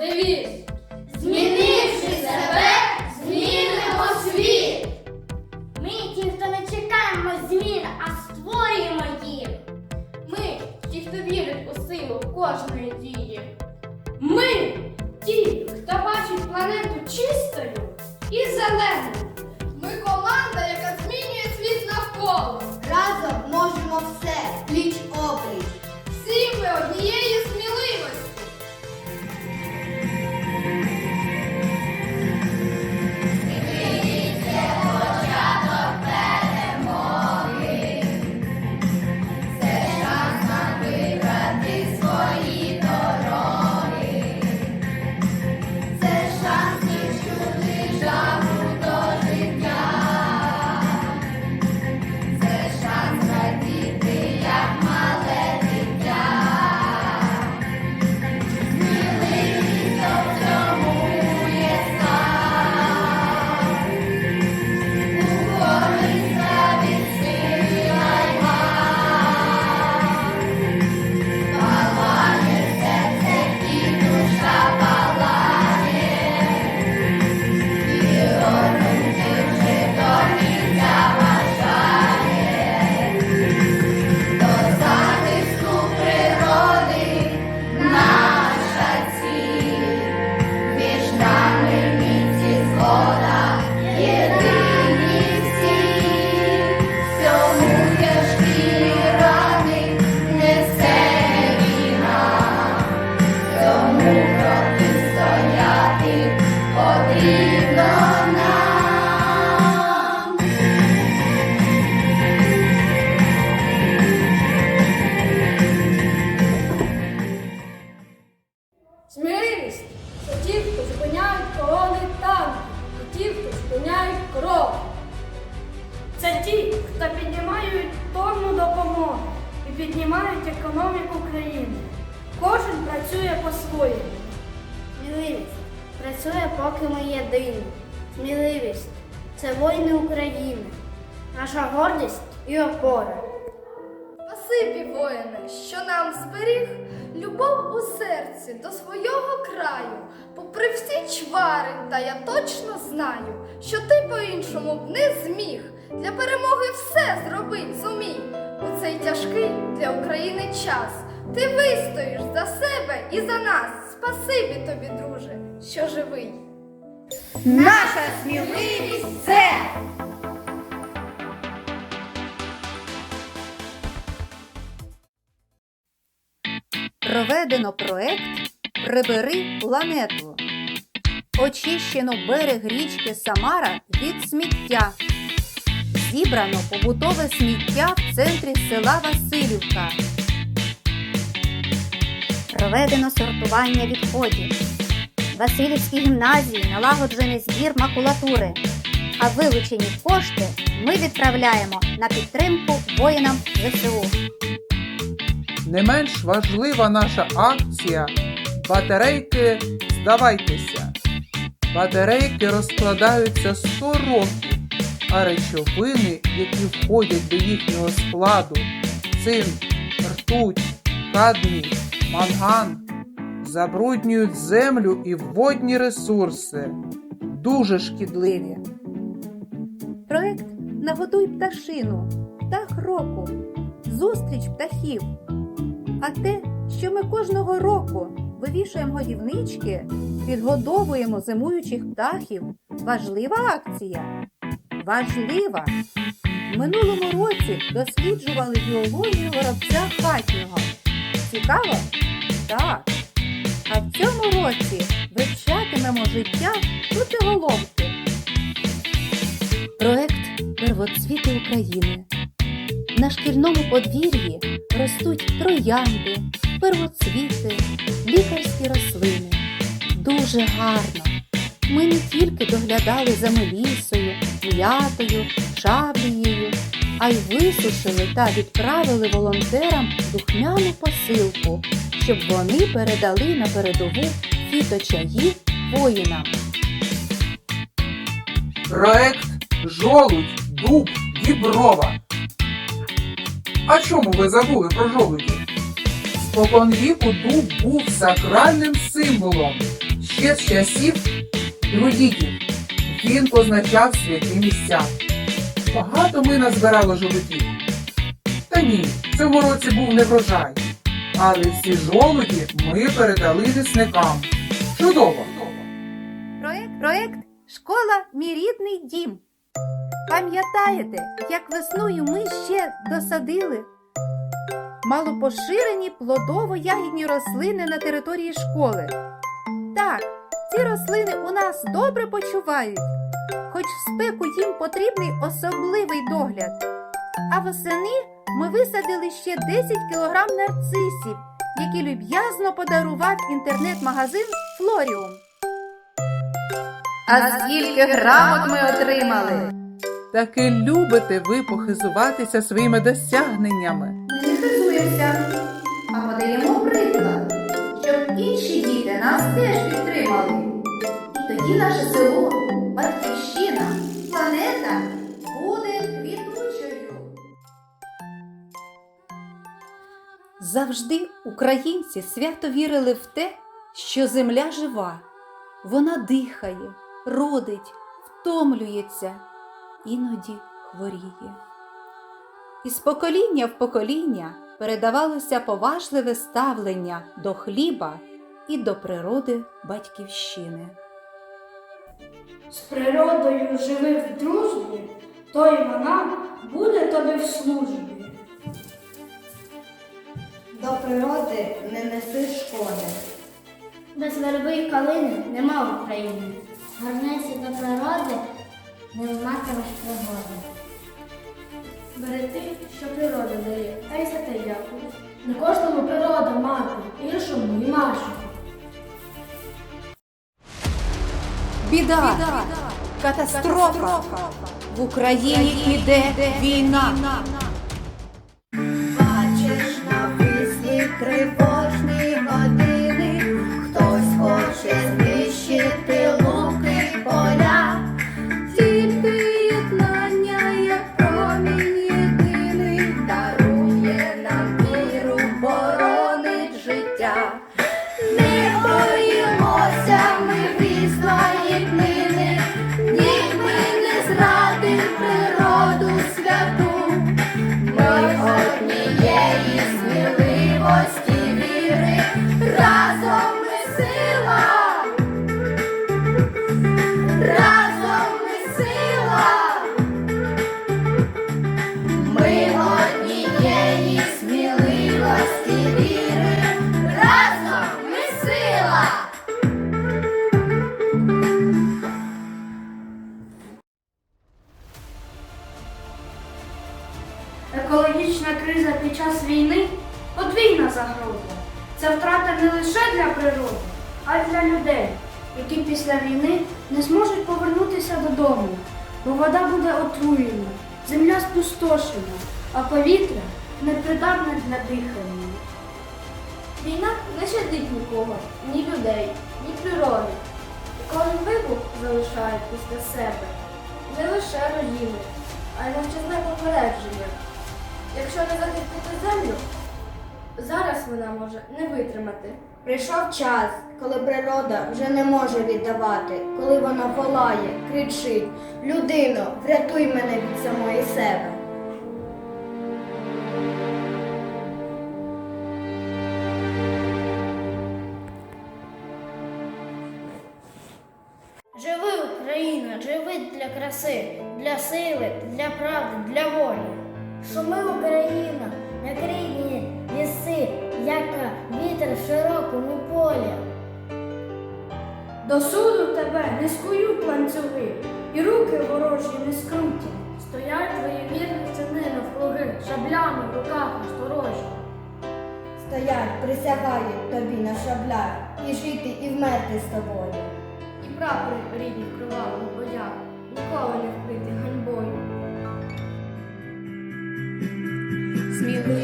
девіз. Змінивши себе, змінимо світ! Ми ті, хто не чекаємо змін, а створюємо їх. Ми ті, хто вірить у силу кожної дії. Ми ті, хто бачить планету чистою і зеленою. Ми команда, яка змінює світ навколо. Разом можемо все, Сміливість працює, поки ми єдині. Сміливість це воїни України, наша гордість і опора. Спасибі, воїне, що нам зберіг любов у серці до свого краю. Попри всі чвари, та я точно знаю, що ти по-іншому б не зміг. Для перемоги все зробить зумій. У цей тяжкий для України час. Ти вистоїш за себе і за нас. Спасибі тобі, друже, що живий. Наша сміливість це Проведено проект Прибери планету. Очищено берег річки Самара від сміття. Зібрано побутове сміття в центрі села Васильівка. Проведено сортування відходів. В Васильівській гімназії налагоджений збір макулатури, а вилучені кошти ми відправляємо на підтримку воїнам ЗСУ. Не менш важлива наша акція Батарейки здавайтеся. Батарейки розкладаються 100 років, а речовини, які входять до їхнього складу, цинк, ртуть, кадмій, манган, забруднюють землю і водні ресурси. Дуже шкідливі. Проект Нагодуй пташину. Птах року. Зустріч птахів. А те, що ми кожного року вивішуємо годівнички, підгодовуємо зимуючих птахів. Важлива акція. Важлива. В минулому році досліджували біологію горобця хатнього. Цікаво? Так. А в цьому році вивчатимемо життя головки. Проект Первоцвіти України. На шкільному подвір'ї ростуть троянди, первоцвіти, лікарські рослини. Дуже гарно. Ми не тільки доглядали за мелісою, м'ятою, шаблією, а й висушили та відправили волонтерам духмяну посилку, щоб вони передали на передову фіточаї воїнам. Проект Жолудь, Дуб, Діброва. А чому ви забули про жолуді? Спокон віку дуб був сакральним символом ще з часів друїдів. Він позначав святі місця. Багато ми назбирали жолудів. Та ні, в цьому році був не врожай. Але всі жолуді ми передали лісникам. Чудово! Проект, проект Школа Мій рідний дім. Пам'ятаєте, як весною ми ще досадили малопоширені плодово-ягідні рослини на території школи? Так, ці рослини у нас добре почувають, в спеку їм потрібний особливий догляд. А восени ми висадили ще 10 кілограм нарцисів, які люб'язно подарував інтернет-магазин Флоріум. А скільки грамот ми отримали? Таки любите ви похизуватися своїми досягненнями. Ми не хизуємося, а подаємо приклад, щоб інші діти нас теж підтримали. І тоді наше село, Завжди українці свято вірили в те, що земля жива. Вона дихає, родить, втомлюється, іноді хворіє. Із покоління в покоління передавалося поважливе ставлення до хліба і до природи батьківщини. З природою живи в дружбі, то й вона буде тобі в службі. До природи не неси шкоди. Без верби й калини нема України. Гарнесі до природи не матимеш пригоди. Бери ти, що природа дає, та й за те дякую. Не кожному природа мати, іншому і нашу. Біда, катастрофа. В Україні іде війна. Тривожні години, хтось хоче знищити луки поля. Тільки єднання, як промінь дарує нам віру, боронить життя. Не боїмося ми Це втрата не лише для природи, а й для людей, які після війни не зможуть повернутися додому, бо вода буде отруєна, земля спустошена, а повітря непридатне для дихання. Війна не щадить нікого, ні людей, ні природи. І кожен вибух залишає після себе не лише руїни, а й мовчазне попередження. Якщо не захистити землю, зараз вона може не витримати. Прийшов час, коли природа вже не може віддавати, коли вона волає, кричить: Людино, врятуй мене від самої себе. Живи, Україна, живи для краси, для сили, для правди, для волі. Шуми Україна, як рідні ліси, як вітер в широкому полі. До суду тебе не скують ланцюги, і руки ворожі не скруті. Стоять твої вірні сини навкруги, шаблями в руках осторожі. Стоять, присягають тобі на шаблях, і жити, і вмерти з тобою. І прапори рідні в кривавих боях, ніколи не вкриті ганьбою. Сміливо